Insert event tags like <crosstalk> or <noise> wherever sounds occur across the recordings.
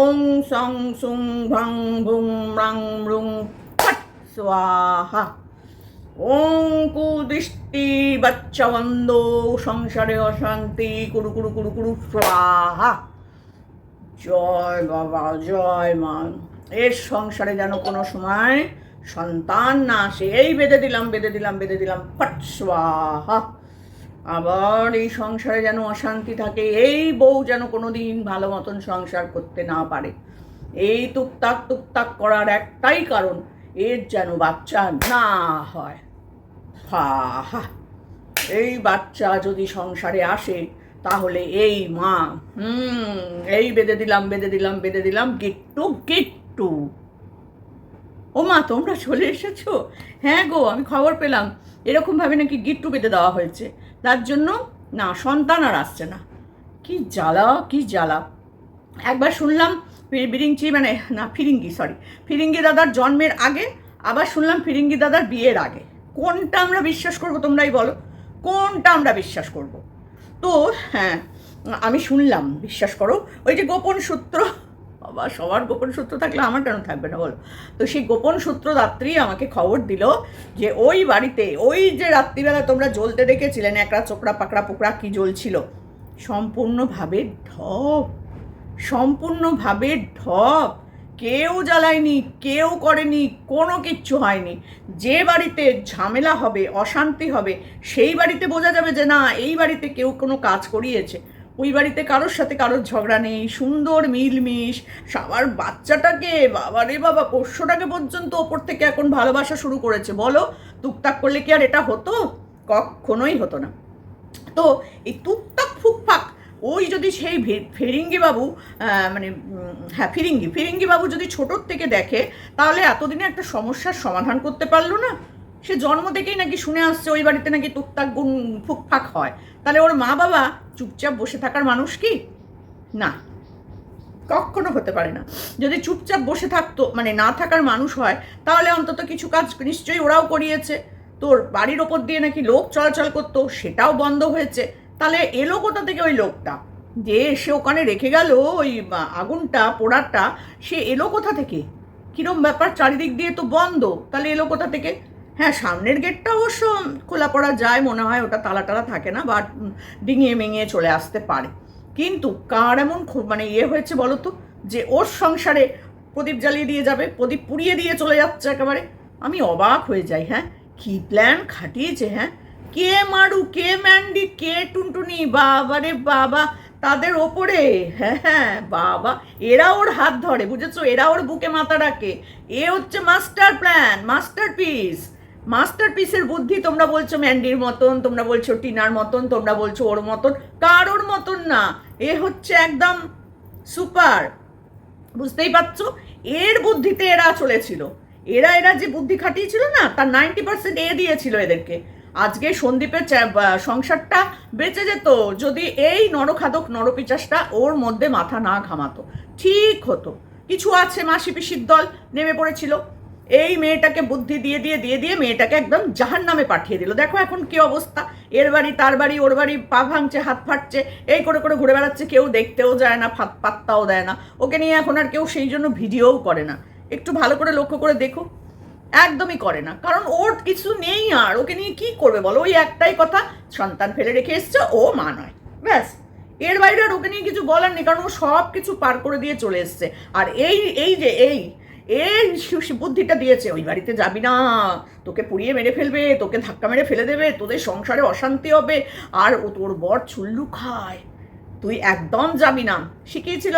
ওং সং সুং ভং ভুং রাং রুং ফট স্বাহা ওং কুদৃষ্টি বাচ্চাবন্ধ সংসারে অশান্তি কুরু কুরু কুরু কুরু স্বাহা জয় বাবা জয় মা এর সংসারে যেন কোনো সময় সন্তান না আসে। এই বেঁধে দিলাম বেঁধে দিলাম বেঁধে দিলাম, ফট, স্বাহা। আবার এই সংসারে যেন অশান্তি থাকে, এই বউ যেন কোনো দিন ভালো মতন সংসার করতে না পারে। এই টুকটাক টুকটাক করার একটাই কারণ, এর যেন বাচ্চা না হয়। হা হা। এই বাচ্চা যদি সংসারে আসে, তাহলে এই মা, হুম, এই বেঁধে দিলাম বেঁধে দিলাম বেঁধে দিলাম গিট্টু গিট্টু ও মা, তোমরা চলে এসেছ? হ্যাঁ গো, আমি খবর পেলাম। এরকমভাবে নাকি গিট্টু বেঁধে দেওয়া হয়েছে। তার জন্য না, সন্তান আর আসছে না। কি জ্বালা কি জ্বালা। একবার শুনলাম বিরিঞ্চি মানে না, ফিরিঙ্গি সরি ফিরিঙ্গি দাদার জন্মের আগে, আবার শুনলাম ফিরিঙ্গি দাদার বিয়ের আগে। কোনটা আমরা বিশ্বাস করব তোমরাই বলো? কোনটা আমরা বিশ্বাস করব? তো হ্যাঁ আমি শুনলাম, বিশ্বাস করো, ওই যে গোপন সূত্র বাবা সবার গোপন সূত্র থাকলে আমার কেন থাকবে না বলো? তো সেই গোপন সূত্র রাত্রি আমাকে খবর দিল যে ওই বাড়িতে, ওই যে রাত্রিবেলা তোমরা জ্বলতে দেখেছিলেন একরা চোকরা পাকড়া, পোকড়া কি জ্বলছিল? সম্পূর্ণভাবে ঢপ সম্পূর্ণভাবে ঢপ। কেউ জ্বালায়নি, কেউ করেনি, কোনো কিচ্ছু হয়নি। যে বাড়িতে ঝামেলা হবে, অশান্তি হবে, সেই বাড়িতে বোঝা যাবে যে না, এই বাড়িতে কেউ কোনো কাজ করিয়েছে। ওই বাড়িতে কারোর সাথে কারোর ঝগড়া নেই, সুন্দর মিলমিশ, সবার বাচ্চাটাকে বাবা রে বাবা, পোষ্যটাকে পর্যন্ত ওপর থেকে এখন ভালোবাসা শুরু করেছে। বলো, টুকটাক করলে কি আর এটা হতো? কখনোই হতো না। তো এই টুকটাক ফুকফাক, ওই যদি সেই ফিরিঙ্গি বাবু মানে হ্যাঁ ফিরিঙ্গি ফিরিঙ্গি বাবু যদি ছোটোর থেকে দেখে, তাহলে এতদিনে একটা সমস্যার সমাধান করতে পারল না? সে জন্ম থেকেই নাকি শুনে আসছে, ওই বাড়িতে নাকি টুকটাক গুণ ফুকফাক হয়। তাহলে ওর মা বাবা চুপচাপ বসে থাকার মানুষ কি? না, কখনো হতে পারে না। যদি চুপচাপ বসে থাকতো মানে না থাকার মানুষ হয়, তাহলে অন্তত কিছু কাজ নিশ্চয়ই ওরাও করিয়েছে। তোর বাড়ির ওপর দিয়ে নাকি লোক চলাচল করতো, সেটাও বন্ধ হয়েছে। তাহলে এলো কোথা থেকে ওই লোকটা? যে সে ওখানে রেখে গেল ওই আগুনটা, পোড়াটা, সে এলো কোথা থেকে? কিরম ব্যাপার? চারিদিক দিয়ে তো বন্ধ। তাহলে এলো কোথা থেকে? হ্যাঁ সামনের গেটটা অবশ্য খোলা পড়া যায় মনে হয় ওটা তালা টালা থাকে না বা উম, ডিঙিয়ে মিঙিয়ে চলে আসতে পারে। কিন্তু কার এমন খু- মানে ইয়ে হয়েছে বলো তো যে ওর সংসারে প্রদীপ জ্বালিয়ে দিয়ে যাবে প্রদীপ পুড়িয়ে দিয়ে চলে যাচ্ছে একেবারে। আমি অবাক হয়ে যাই হ্যাঁ? কি প্ল্যান খাটিয়েছে হ্যাঁ? কে মারু কে ম্যান্ডি কে টুনটুনি? বাবারে বাবা তাদের ওপরে হ্যাঁ হ্যাঁ বাবা এরা ওর হাত ধরে বুঝেছ? এরা ওর বুকে মাথা রাখে। এ হচ্ছে মাস্টার প্ল্যান মাস্টার পিস মাস্টার পিসের বুদ্ধি তোমরা বলছো ম্যান্ডির মতন, তোমরা বলছো টিনার মতন, তোমরা বলছো ওর মতন, কারোর মতন না। এ হচ্ছে একদম সুপার। বুঝতেই পারছ? এর বুদ্ধিতে এরা চলেছিল। এরা এরা যে বুদ্ধি খাটিয়েছিল না, তার নাইনটি পার্সেন্ট এ দিয়েছিল এদেরকে। আজকে সন্দীপের সংসারটা বেঁচে যেত যদি এই নরখাদক নরপিচাসটা ওর মধ্যে মাথা না ঘামাতো। ঠিক হতো। কিছু আছে মাসি পিসির দল নেমে পড়েছিল। এই মেয়েটাকে বুদ্ধি দিয়ে দিয়ে দিয়ে দিয়ে মেয়েটাকে একদম জাহান নামে পাঠিয়ে দিল। দেখো এখন কি অবস্থা। এর বাড়ি, তার বাড়ি, ওর বাড়ি, পা ভাঙছে, হাত ফাটছে, এই করে করে ঘুরে বেড়াচ্ছে, কেউ দেখতেও যায় না ফাত পাত্তাও দেয় না। ওকে নিয়ে এখন আর কেউ সেই জন্য ভিডিওও করে না। একটু ভালো করে লক্ষ্য করে দেখো। একদমই করে না। কারণ ওর কিছু নেই আর। ওকে নিয়ে কি করবে বলো? ওই একটাই কথা। সন্তান ফেলে রেখে এসছে, ও মা নয়। ব্যাস। এর বাইরে আর ওকে নিয়ে কিছু বলার নেই, কারণ ও সব কিছু পার করে দিয়ে চলে এসছে। আর এই এই যে, এই এই বুদ্ধিটা দিয়েছে, ওই বাড়িতে যাবি না। তোকে পুড়িয়ে মেরে ফেলবে, তোকে ধাক্কা মেরে ফেলে দেবে, তোদের সংসারে অশান্তি হবে, আর ও তোর বর চুল্লু খায়। তুই একদম যাবি না। শিখিয়েছিল?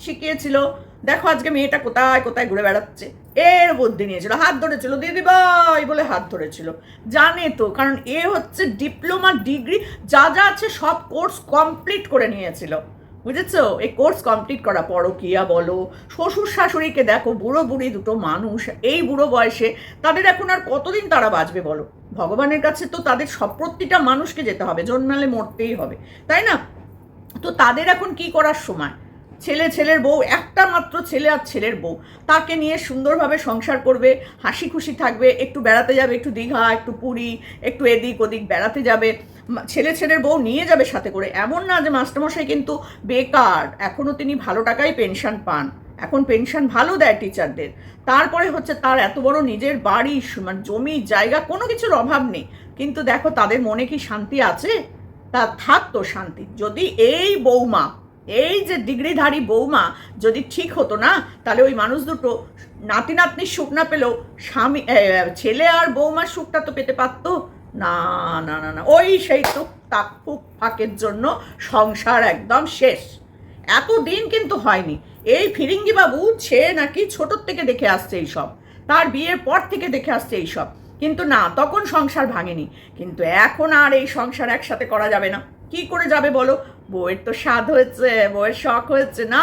শিখিয়েছিল। দেখো আজকে মেয়েটা কোথায় কোথায় ঘুরে বেড়াচ্ছে। এর বুদ্ধি নিয়েছিল, হাত ধরেছিল, দিদি ভাই, বলে হাত ধরেছিল। জানে তো, কারণ এ হচ্ছে ডিপ্লোমা ডিগ্রি, যা যা আছে সব কোর্স কমপ্লিট করে নিয়েছিল। বুঝেছ? এই কোর্স কমপ্লিট করা, পরকিয়া বলো, শ্বশুর শাশুড়িকে দেখো, বুড়ো বুড়ি দুটো মানুষ, এই বুড়ো বয়সে তাদের এখন আর কতদিন তারা বাঁচবে বলো? ভগবানের কাছে তো তাদের সব প্রতিটা মানুষকে যেতে হবে, জন্মালে মরতেই হবে, তাই না? তো তাদের এখন কি করার সময়? ছেলে, ছেলের বউ, একটা মাত্র ছেলে আর ছেলের বউ। তাকে নিয়ে সুন্দরভাবে সংসার করবে হাসি খুশি থাকবে, একটু বেড়াতে যাবে, একটু দীঘা, একটু পুরী, একটু এদিক ওদিক বেড়াতে যাবে। ছেলে, ছেলের বউ নিয়ে যাবে সাথে করে। এমন না যে মাস্টারমশাই কিন্তু বেকার এখনও তিনি ভালো টাকায় পেনশন পান। এখন পেনশন ভালো দেয় টিচারদের। তারপরে হচ্ছে তার এত বড় নিজের বাড়ি মানে জমি, জায়গা, কোনো কিছুর অভাব নেই। কিন্তু দেখো তাদের মনে কি শান্তি আছে? তা থাকতো শান্তি। যদি এই বৌমা এই যে ডিগ্রিধারী বৌমা যদি ঠিক হতো না, তাহলে ওই মানুষ দুটো নাতি নাতনির সুখ না পেলেও স্বামী ছেলে আর বৌমার সুখটা তো পেতে পারতো? না না না না। ওই সেই তো তাক ফুক ফাঁকের জন্য সংসার একদম শেষ। এত দিন কিন্তু হয়নি। এই ফিরিঙ্গি বাবু সে নাকি ছোটোর থেকে দেখে আসছে এইসব তার বিয়ের পর থেকে দেখে আসছে এইসব কিন্তু না, তখন সংসার ভাঙেনি। কিন্তু এখন আর এই সংসার একসাথে করা যাবে না। কি করে যাবে বলো? বউয়ের তো স্বাদ হয়েছে, বউয়ের শখ হয়েছে না,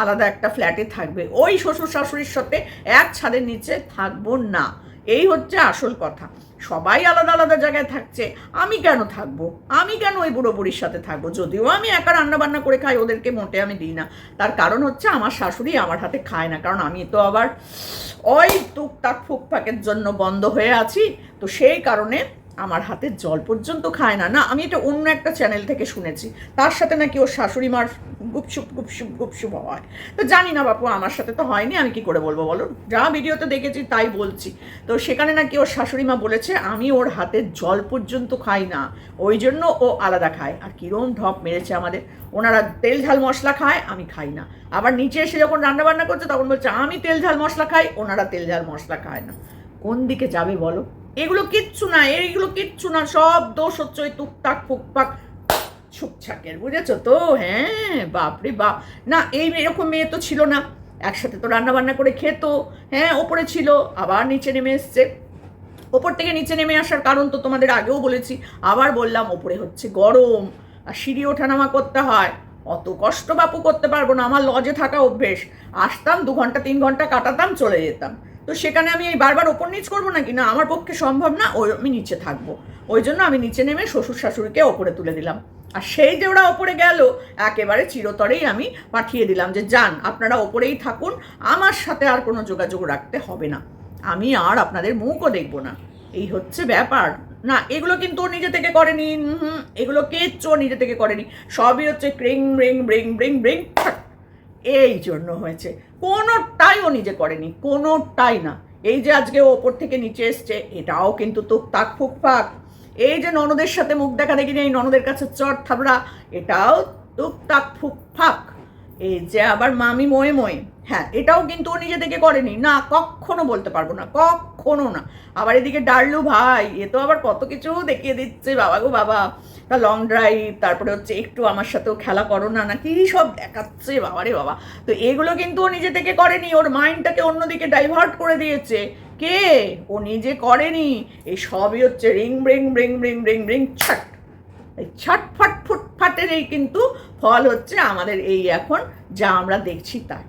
আলাদা একটা ফ্ল্যাটে থাকবে। ওই শ্বশুর শাশুড়ির সাথে এক ছাদের নিচে থাকব না। এই হচ্ছে আসল কথা। সবাই আলাদা আলাদা জায়গায় থাকছে, আমি কেন থাকব? আমি কেন ওই বুড়ো বুড়ির সাথে থাকব? যদিও আমি একা রান্না বান্না করে খাই, ওদেরকে মোটে আমি দিই না। তার কারণ হচ্ছে আমার শাশুড়ি আমার হাতে খায় না, কারণ আমি তো আবার ওই টুকটাক ফুকফাকের জন্য বন্ধ হয়ে আছি। তো সেই কারণে আমার হাতে জল পর্যন্ত খায় না। না, আমি এটা অন্য একটা চ্যানেল থেকে শুনেছি। তার সাথে নাকি ওর শাশুড়ি মার গুপসুপ গুপসুপ গুপসুপ হয় তো জানি না বাপু, আমার সাথে তো হয়নি, আমি কি করে বলব বলো? যা ভিডিওতে দেখেছি, তাই বলছি। তো সেখানে নাকি ওর শাশুড়ি মা বলেছে, আমি ওর হাতে জল পর্যন্ত খাই না। ওই জন্য ও আলাদা খায়। আর কিরম ঢপ মেরেছে আমাদের। ওনারা তেল ঝাল মশলা খায়, আমি খাই না। আবার নিচে এসে যখন রান্নাবান্না করছে, তখন বলছে, আমি তেল ঝাল মশলা খাই। ওনারা তেল ঝাল মশলা খায় না। কোন দিকে যাবে বলো? এগুলো কিচ্ছু না এইগুলো কিচ্ছু না, সব দোষ হচ্ছে ওই টুকটাক, ফুকপাক, ছুকছাকের, বুঝেছ তো? হ্যাঁ বাপরে বাপ। না, এই এরকম মেয়ে তো ছিল না। একসাথে তো রান্না বান্না করে খেতো। হ্যাঁ ওপরে ছিল, আবার নিচে নেমে এসছে। ওপর থেকে নিচে নেমে আসার কারণ তো তোমাদের আগেও বলেছি। আবার বললাম, ওপরে হচ্ছে গরম। আর সিঁড়ি ওঠানামা করতে হয়। অত কষ্ট বাপু করতে পারব না। আমার লজে থাকা অভ্যেস। আসতাম, দু ঘণ্টা, তিন ঘণ্টা কাটাতাম, চলে যেতাম। তো সেখানে আমি এই বারবার ওপর নিচ করব নাকি? না, আমার পক্ষে সম্ভব না, ওই আমি নিচে থাকব। ওই জন্য আমি নিচে নেমে শ্বশুর শাশুড়িকে ওপরে তুলে দিলাম। আর সেই যে ওরা ওপরে গেল, একেবারে চিরতরেই আমি পাঠিয়ে দিলাম যে, যান, আপনারা ওপরেই থাকুন, আমার সাথে আর কোনো যোগাযোগ রাখতে হবে না। আমি আর আপনাদের মুখও দেখব না। এই হচ্ছে ব্যাপার। না, এগুলো কিন্তু ও নিজে থেকে করেনি এগুলো কিচ্ছু নিজে থেকে করেনি। সবই হচ্ছে ক্রিং, ব্রিং ব্রিং ব্রিং ব্রিং এই জন্য হয়েছে। কোনোটাই ও নিজে করেনি, কোনোটাই না। এই যে আজকে ওপর থেকে নিচে এসছে, এটাও কিন্তু তো তাক ফুক ফাক এই যে ননদের সাথে মুখ দেখা দেখি এই ননদের কাছে চট থাবড়া, এটাও টুকটাক ফুক ফাক এই যে আবার মামি ময়ে ময়ে। হ্যাঁ এটাও কিন্তু ও নিজে থেকে করেনি। না, কখনো বলতে পারব না, কখনো না। আবার এদিকে ডারলু ভাই, এ তো আবার কত কিছু দেখিয়ে দিচ্ছে, বাবা গো বাবা। তা লং ড্রাইভ তারপরে হচ্ছে একটু আমার সাথেও খেলা করো না না কি সব দেখাচ্ছে, বাবারে বাবা। তো এগুলো কিন্তু ও নিজে থেকে করেনি, ওর মাইন্ডটাকে অন্যদিকে ডাইভার্ট করে দিয়েছে। কে? ও নিজে করেনি। এই সবই হচ্ছে রিং ব্রিং ব্রিং ব্রিং ব্রিং ব্রিং ছট। এই ছটফট ফুটফাটের এই কিন্তু ফল হচ্ছে আমাদের এই এখন, যা আমরা দেখছি তাই।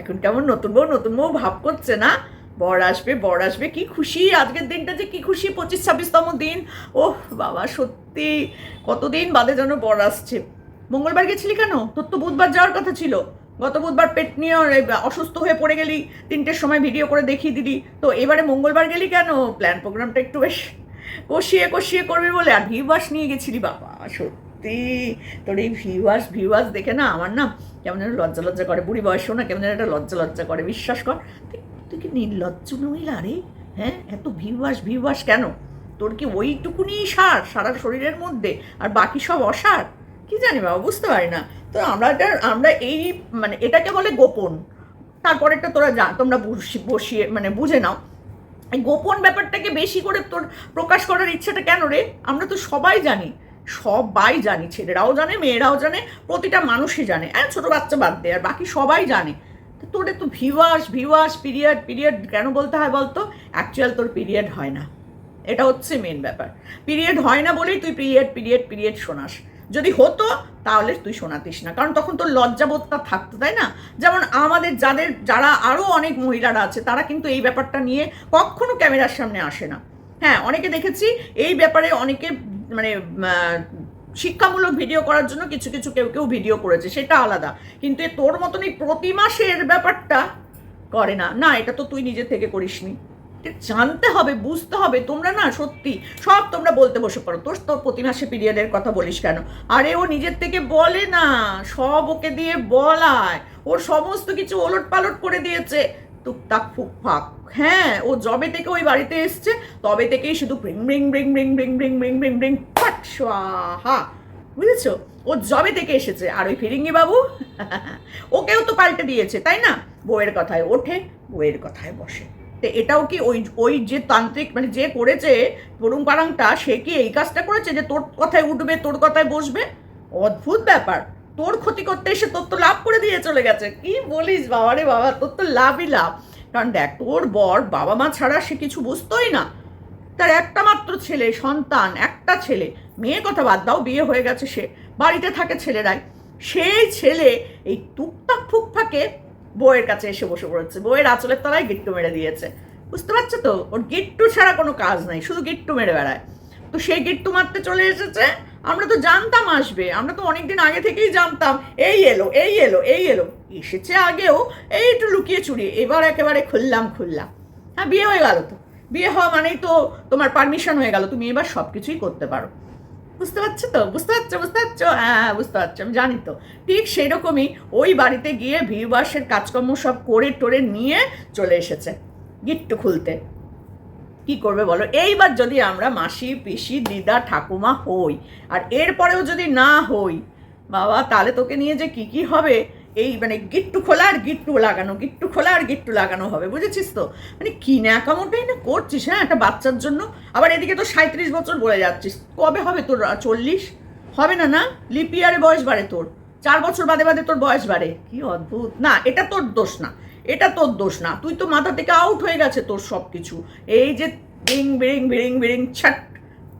এখন কেমন নতুন বউ নতুন বউ ভাব করছে না? বর আসবে বর আসবে। কি খুশি, আজকের দিনটা যে কি খুশি পঁচিশ ছাব্বিশতম দিন। ওহ, বাবা, সত্যি, কতদিন বাদে যেন বর আসছে। মঙ্গলবার গেছিলি কেন? তোর তো বুধবার যাওয়ার কথা ছিল। গত বুধবার পেট নিয়ে অসুস্থ হয়ে পড়ে গেলি। তিনটের সময় ভিডিও করে দেখিয়ে দিলি। তো এবারে মঙ্গলবার গেলি কেন? প্ল্যান প্রোগ্রামটা একটু বেশ কষিয়ে কষিয়ে করবি বলে। আর ভিউয়ার্স নিয়ে গেছিলি, বাবা, সত্যি। তোর এই ভিউয়ার্স ভিউয়ার্স দেখে না আমার না কেমন যেন লজ্জা লজ্জা করে। বুড়ি বয়সেও না কেমন যেন একটা লজ্জা লজ্জা করে। বিশ্বাস কর তুই কি নির্লজ্জ মহিলা রে? হ্যাঁ? এত ভিউয়ার্স ভিউয়ার্স কেন? তোর কি ওইটুকুনি সার সারা শরীরের মধ্যে? আর বাকি সব অসার? কি জানি বাবা, বুঝতে পারি না। তো আমরা আমরা এই মানে এটাকে বলে গোপন। তারপরেটা তোরা যা, তোমরা বসিয়ে মানে বুঝে নাও। এই গোপন ব্যাপারটাকে বেশি করে তোর প্রকাশ করার ইচ্ছাটা কেন রে? আমরা তো সবাই জানি। সবাই জানি, ছেলেরাও জানে, মেয়েরাও জানে, প্রতিটা মানুষই জানে। আর ছোটো বাচ্চা বাদ দে, আর বাকি সবাই জানে। তোর একটু ভিওয়াস ভিওয়াস পিরিয়ড পিরিয়ড কেন বলতে হয় বলতো? অ্যাকচুয়াল তোর পিরিয়ড হয় না। এটা হচ্ছে মেন ব্যাপার। পিরিয়ড হয় না বলেই তুই পিরিয়ড পিরিয়ড পিরিয়ড শোনাস। যদি হতো, তাহলে তুই শোনাতিস না। কারণ তখন তোর লজ্জাবোধটা থাকতো, তাই না? যেমন আমাদের যাদের, যারা আরও অনেক মহিলারা আছে, তারা কিন্তু এই ব্যাপারটা নিয়ে কখনো ক্যামেরার সামনে আসে না। হ্যাঁ অনেকে দেখেছি এই ব্যাপারে অনেকে মানে শিক্ষামূলক ভিডিও করার জন্য কিছু কিছু কেউ কেউ ভিডিও করেছে, সেটা আলাদা। কিন্তু তোর মতন এই প্রতি মাসের ব্যাপারটা করে না। না, এটা তো তুই নিজে থেকে করিস করিসনি জানতে হবে, বুঝতে হবে, তোমরা না সত্যি সব তোমরা বলতে বসে পড়ো। তোর তো প্রতি মাসে পিরিয়ডের কথা বলিস কেন? আরে, ও নিজের থেকে বলে না, সব ওকে দিয়ে বলায়। ওর সমস্ত কিছু ওলট পালট করে দিয়েছে। টুকটাক ফুকফাক। হ্যাঁ ও জবে থেকে ওই বাড়িতে এসছে, তবে থেকেই শুধু ব্রিং ব্রিং ব্রিং ব্রিং ব্রিং ব্রিং ব্রিং ব্রিং ব্রিং ফাট স্বাহা বুঝেছ? ও জবে থেকে এসেছে। আর ওই ফিরিঙ্গি বাবু, <laughs> ওকেও তো পাল্টে দিয়েছে, তাই না? বউয়ের কথায় ওঠে, বউয়ের কথায় বসে। তো এটাও কি ওই ওই যে তান্ত্রিক মানে যে করেছে তরুণ পারাংটা সে কি এই কাজটা করেছে যে তোর কথায় উঠবে, তোর কথায় বসবে? অদ্ভুত ব্যাপার। তোর ক্ষতি করতে এসে তোর তো লাভ করে দিয়ে চলে গেছে। কি বলিস বাবা রে বাবা, তোর তো লাভই লাভ। কারণ দেখ, তোর বর বাবা মা ছাড়া সে কিছু বুঝতোই না। তার একটা মাত্র ছেলে, সন্তান, একটা ছেলে। মেয়ে কথা বাদ দাও, বিয়ে হয়ে গেছে সে। বাড়িতে থাকে ছেলেরাই। সেই ছেলে এই টুকটাক ফুকফাকে বউয়ের কাছে এসে বসে পড়েছে। বউয়ের আঁচলের তলায় গিট্টু মেরে দিয়েছে। বুঝতে পারছ তো? ওর গিট্টু ছাড়া কোনো কাজ নাই, শুধু গিট্টু মেরে বেড়ায়। তো সেই গিট্টু মারতে চলে এসেছে। আমরা তো জানতাম আসবে, আমরা তো অনেকদিন আগে থেকেই জানতাম, এই এলো এই এলো এই এলো। এসেছে আগেও, এই একটু লুকিয়ে চুরিয়ে, এবার একেবারে খুললাম খুললাম। হ্যাঁ বিয়ে হয়ে গেল তো। বিয়ে হওয়া মানেই তো তোমার পারমিশন হয়ে গেল, তুমি এবার সব কিছুই করতে পারো। বুঝতে পারছ তো? বুঝতে পারছ বুঝতে পারছ? হ্যাঁ বুঝতে পারছ, আমি জানি তো। ঠিক সেই রকমই ওই বাড়িতে গিয়ে ভিউবাসের কাজকর্ম সব করে টোরে নিয়ে চলে এসেছে, গিট্টু খুলতে। কি করবে বলো? এইবার যদি আমরা মাসি, পিসি, দিদা, ঠাকুমা হই, আর এরপরেও যদি না হই, বাবা, তাহলে তোকে নিয়ে যে কি কি হবে? এই মানে গিট্টু খোলা আর গিট্টু লাগানো, গিট্টু খোলা আর গিট্টু লাগানো হবে, বুঝেছিস তো? মানে কি ন্যাকামোটাই না করছিস হ্যাঁ? একটা বাচ্চার জন্য। আবার এদিকে তো সাঁত্রিশ বছর বলে যাচ্ছিস। কবে হবে তোর চল্লিশ? হবে না না? লিপিয়ারে বয়স বাড়ে তোর। চার বছর বাদে বাদে তোর বয়স বাড়ে। কি অদ্ভুত। না, এটা তোর দোষ না। এটা তোর দোষ না। তুই তো মাথা থেকে আউট হয়ে গেছে তোর সব কিছু এই যে বিড়িং বিড়িং বিড়িং বিড়িং ছাট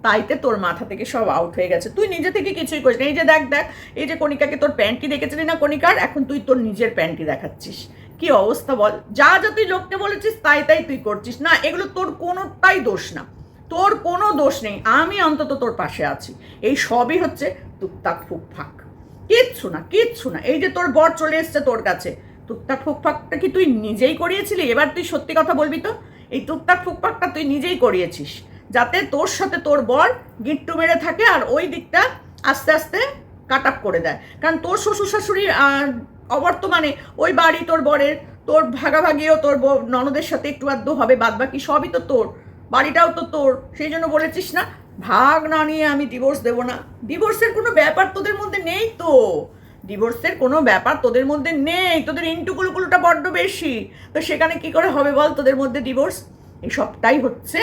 তাইতে তোর মাথা থেকে সব আউট হয়ে গেছে। তুই নিজে থেকে কিছুই করিস না। এই যে দেখ দেখ, এই যে কণিকাকে তোর প্যান্টি দেখেছিলি না কণিকার? এখন তুই তোর নিজের প্যান্টি দেখাচ্ছিস। কি অবস্থা বল? যা যা তুই লোককে বলেছিস, তাই তাই তুই করছিস। না, এগুলো তোর কোনোটাই দোষ না। তোর কোনো দোষ নেই। আমি অন্তত তোর পাশে আছি। এই সবই হচ্ছে টুকটাক ফুকফাক। কিচ্ছু না কিচ্ছু না। এই যে তোর বর চলে এসছে তোর কাছে। টুকটাক ফুকফাকটা কি তুই নিজেই করিয়েছিলি? এবার তুই সত্যি কথা বলবি তো? এই টুকটাক ফুকফাকটা তুই নিজেই করিয়েছিস। যাতে তোর সাথে তোর বর গিট্টু মেরে থাকে আর ওই দিকটা আস্তে আস্তে কাট আপ করে দেয়। কারণ তোর শ্বশুর শাশুড়ির অবর্তমানে ওই বাড়ি তোর বরের, তোর ভাগাভাগিও তোর ননদের সাথে একটু আধটু হবে বাদ বাকি সবই তো তোর। বাড়িটাও তো তোর। সেই জন্য বলেছিস না, ভাগ না নিয়ে আমি ডিভোর্স দেবো না। ডিভোর্সের কোনো ব্যাপার তোদের মধ্যে নেই তো। ডিভোর্সের কোনো ব্যাপার তোদের মধ্যে নেই। তোদের ইন্টুকুলুকুলুটা বড্ড বেশি। তো সেখানে কি করে হবে বল তোদের মধ্যে ডিভোর্স এই সবটাই হচ্ছে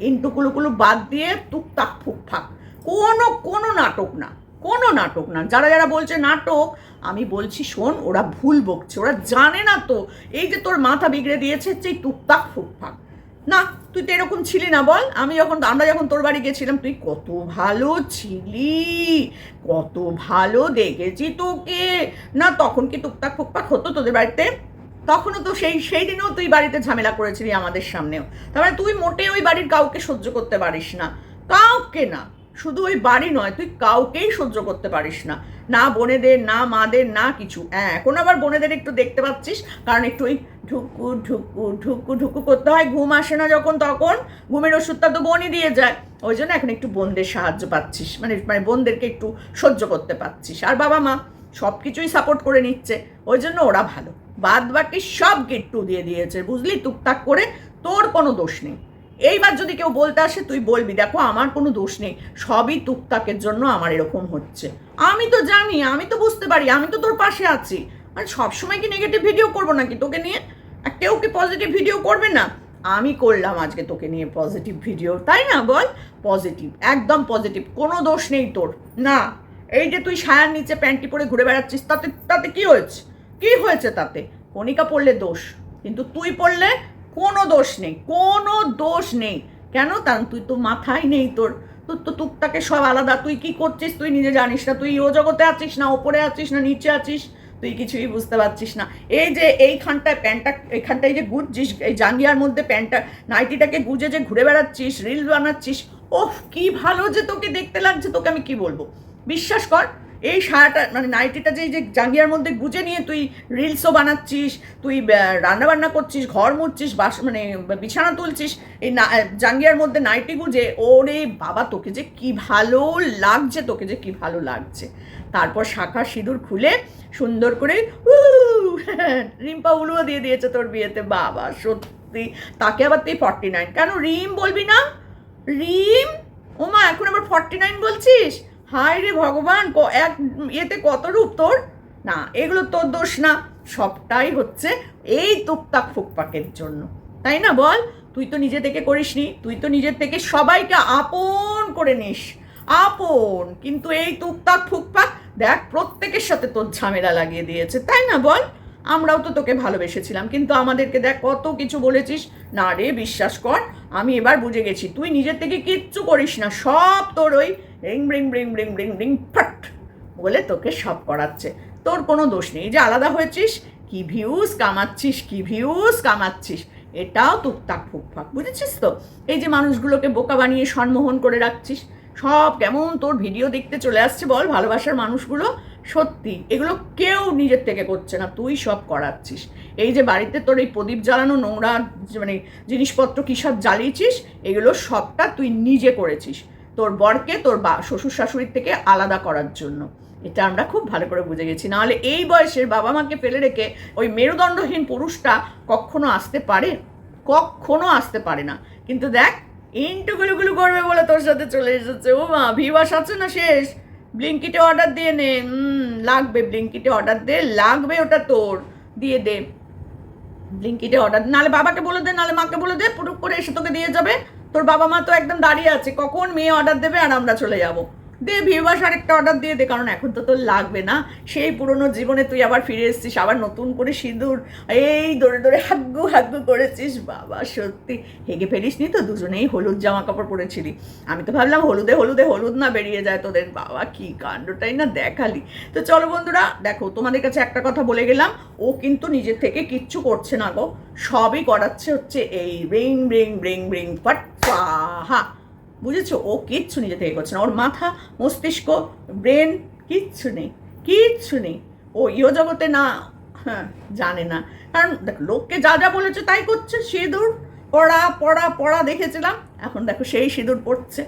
ইন্টুকুলুকুলু বাদ দিয়ে টুকটাক ফুকফাক। কোনো কোনো নাটক না। কোনো নাটক না। যারা যারা বলছে নাটক, আমি বলছি শোন, ওরা ভুল বকছে। ওরা জানে না তো। এই যে তোর মাথা বিগড়ে দিয়েছে এই টুকটাক ফুকফাক। না তুই তো এরকম ছিলি না বল। আমি যখন, আমরা যখন তোর বাড়ি গেছিলাম, তুই কত ভালো ছিলি, কত ভালো দেখেছি তোকে। না, তখন কি টুকটাক ফুকপাক হতো তোদের বাড়িতে? তখনও তো সেই সেই দিনেও তুই বাড়িতে ঝামেলা করেছিলি আমাদের সামনেও। তার মানে তুই মোটে ওই বাড়ির কাউকে সহ্য করতে পারিস না। কাউকে না। শুধু ওই বাড়ি নয়, তুই কাউকেই সহ্য করতে পারিস না। না বোনেদের, না মাদের, না কিছু। হ্যাঁ এখন আবার বোনেদের একটু দেখতে পাচ্ছিস? কারণ একটু ওই ঢুকু ঢুকু ঢুকু ঢুকু করতে হয়, ঘুম আসে না যখন তখন। ঘুমের ওষুধটা তো বোনই দিয়ে যায়। ওই জন্য এখন একটু বোনদের সাহায্য পাচ্ছিস। মানে মানে বোনদেরকে একটু সহ্য করতে পারছিস আর বাবা মা সব কিছুই সাপোর্ট করে নিচ্ছে। ওই জন্য ওরা ভালো। বাদ বাকি সব গিট্টু দিয়ে দিয়েছে। বুঝলি? টুকটাক করে তোর কোনো দোষ নেই। এইবার যদি কেউ বলতে আসে, তুই বলবি, দেখো আমার কোনো দোষ নেই, সবই তুকতাকের জন্য আমার এরকম হচ্ছে। আমি তো জানি, আমি তো বুঝতে পারি, আমি তো তোর পাশে আছি। মানে সবসময় কি নেগেটিভ ভিডিও করব নাকি তোকে নিয়ে? আর কেউ কি পজিটিভ ভিডিও করবে না? আমি করলাম আজকে তোকে নিয়ে পজিটিভ ভিডিও তাই না বল? পজিটিভ একদম পজিটিভ কোনো দোষ নেই তোর। না, এই যে তুই সায়ার নিচে প্যান্টি পরে ঘুরে বেড়াচ্ছিস, তাতে তাতে কি হয়েছে? কি হয়েছে তাতে? কণিকা পড়লে দোষ, কিন্তু তুই পড়লে কোনো দোষ নেই, কোনো দোষ নেই। কেন কারণ তুই তো মাথায় নেই তোর। তোর তো টুকটাকে সব আলাদা। তুই কি করছিস? তুই নিজে জানিস না। তুই ও জগতে আছিস না, ওপরে আছিস না, নিচে আছিস। তুই কিছুই বুঝতে পারছিস না। এই যে এইখানটায় প্যান্টটা, এইখানটায় যে গুজছিস এই জাঙ্গিয়ার মধ্যে প্যান্টটা, নাইটিটাকে গুজে যে ঘুরে বেড়াচ্ছিস, রিল বানাচ্ছিস ওহ কি ভালো যে তোকে দেখতে লাগছে, তোকে আমি কি বলব? বিশ্বাস কর এই সারাটা মানে নাইটিটা যে যে জাঙ্গিয়ার মধ্যে গুজে নিয়ে তুই রিলসও বানাচ্ছিস তুই রান্না বান্না করছিস ঘর মুছছিস বাস মানে বিছানা তুলছিস এই না জাঙ্গিয়ার মধ্যে নাইটি গুজে ওরে বাবা তোকে যে কি ভালো লাগছে তোকে যে কি ভালো লাগছে। তারপর শাখা সিঁদুর খুলে সুন্দর করে উহ, রিম্পা উলুও দিয়ে দিয়েছে তোর বিয়েতে বাবা সত্যি। তাকে আবার তুই ফর্টি নাইন কেন রিম বলবি না? রিম? ওমা এখন আবার ফর্টি নাইন বলছিস? হায় রে ভগবান এক ইয়েতে কত রূপ তোর? না, এগুলো তোর দোষ না। সবটাই হচ্ছে এই টুকটাক ফুকপাকের জন্য। তাই না বল? তুই তো নিজে থেকে করিসনি, তুই তো নিজের থেকে সবাইকে আপন করে নিস। আপন, কিন্তু এই টুকটাক ফুকপাক, দেখ, প্রত্যেকের সাথে তোর ঝামেলা লাগিয়ে দিয়েছে। তাই না বল? আমরাও তো তোকে ভালোবেসেছিলাম, কিন্তু আমাদেরকে দেখ, কত কিছু বলেছিস। না রে, বিশ্বাস কর আমি এবার বুঝে গেছি, তুই নিজের থেকে কিচ্ছু করিস না, সব তোর ওই রিং ব্রিং ব্রিং ব্রিং রিং ব্রিং ফট বলে তোকে সব করাচ্ছে। তোর কোনো দোষ নেই যে আলাদা হয়েছিস, কি ভিউজ কামাচ্ছিস, কি ভিউজ কামাচ্ছিস, এটাও টুকটাক ফুকফাক, বুঝেছিস তো? এই যে মানুষগুলোকে বোকা বানিয়ে সম্মোহন করে রাখছিস, সব কেমন তোর ভিডিও দেখতে চলে আসছে, বল ভালোবাসার মানুষগুলো সত্যি, এগুলো কেউ নিজের থেকে করছে না, তুই সব করাচ্ছিস। এই যে বাড়িতে তোর এই প্রদীপ জ্বালানো নোংরা মানে জিনিসপত্র কী সব জ্বালিয়েছিস, এগুলো সবটা তুই নিজে করেছিস, তোর বরকে, তোর বা, শ্বশুর শাশুড়ির থেকে আলাদা করার জন্য। এটা আমরা খুব ভালো করে বুঝে গেছি। নাহলে এই বয়সের বাবা মাকে ফেলে রেখে ওই মেরুদণ্ডহীন পুরুষটা কখনো আসতে পারে? কখনো আসতে পারে না। কিন্তু দেখ ইন্টুগুলুগুলু করবে বলে তোর সাথে চলে এসেছে। ও মা ভিবাস আছে না শেষ? ব্লিঙ্কিটে অর্ডার দিয়ে নে। লাগবে। ব্লিঙ্কিটে অর্ডার দে, লাগবে ওটা তোর। দিয়ে দে। ব্লিঙ্কিটে অর্ডার নালে বাবাকে বলে দে, নালে মাকে বলে দে পুরুক করে এসে তোকে দিয়ে যাবে। তোর বাবা মা তো একদম দাঁড়িয়ে আছে। কখন মেয়ে অর্ডার দেবে আর আমরা চলে যাব। দে ভিউবাস আরেকটা অর্ডার দিয়ে দে, কারণ এখন তো তোর লাগবে না। সেই পুরনো জীবনে তুই আবার ফিরে এসেছিস, আবার নতুন করে সিঁদুর, এই দৌড়ে দৌড়ে হাগ্গু হাগ্গু করেছিস, বাবা, সত্যি। হেগে ফেলিস নি তো, দুজনেই হলুদ জামা কাপড় পরেছিলি। আমি তো ভাবলাম হলুদে হলুদে হলুদ না বেরিয়ে যায় তোদের, বাবা, কি কাণ্ডটাই না দেখালি। তো চলো বন্ধুরা, দেখো, তোমাদের কাছে একটা কথা বলে গেলাম, ও কিন্তু নিজের থেকে কিচ্ছু করছে না গো। সবই করাচ্ছে হচ্ছে এই রিং রিং রিং রিং ফট হা। বুঝেছ? ও কিচ্ছু নিজে থেকে করছে না। ওর মাথা, মস্তিষ্ক ব্রেন কিচ্ছু নেই কিচ্ছু নেই। ও ইয় জগতে না হ্যাঁ জানে না। কারণ দেখ, লোককে যা যা বলেছে তাই করছে। সিঁদুর, পড়া পড়া পড়া দেখেছিলাম। এখন দেখো, সেই সিঁদুর পড়ছে।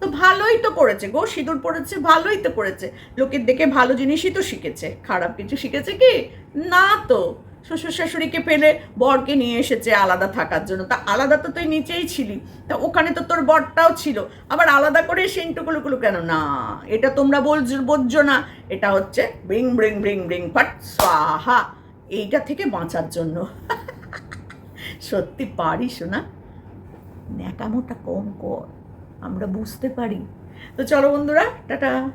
তো ভালোই তো করেছে গো, সিঁদুর পড়েছে, ভালোই তো করেছে। লোকের দেখে ভালো জিনিসই তো শিখেছে। খারাপ কিছু শিখেছে কি? না তো। শ্বশুর শাশুড়িকে পেলে বরকে নিয়ে এসেছে আলাদা থাকার জন্য। তা আলাদা তো তুই নিচেই ছিলি। তা ওখানে তো তোর বরটাও ছিল। আবার আলাদা করে সেন্টুকুলুকুলু কেন? না, এটা তোমরা বল বোঝো না। এটা হচ্ছে ব্রিং ব্রিং ব্রিং ব্রিং, ফাট, স্বাহা। এইটা থেকে বাঁচার জন্য। সত্যি পারিস না ন্যাকামোটা কম কর। আমরা বুঝতে পারি। তো চলো বন্ধুরা, টাটা।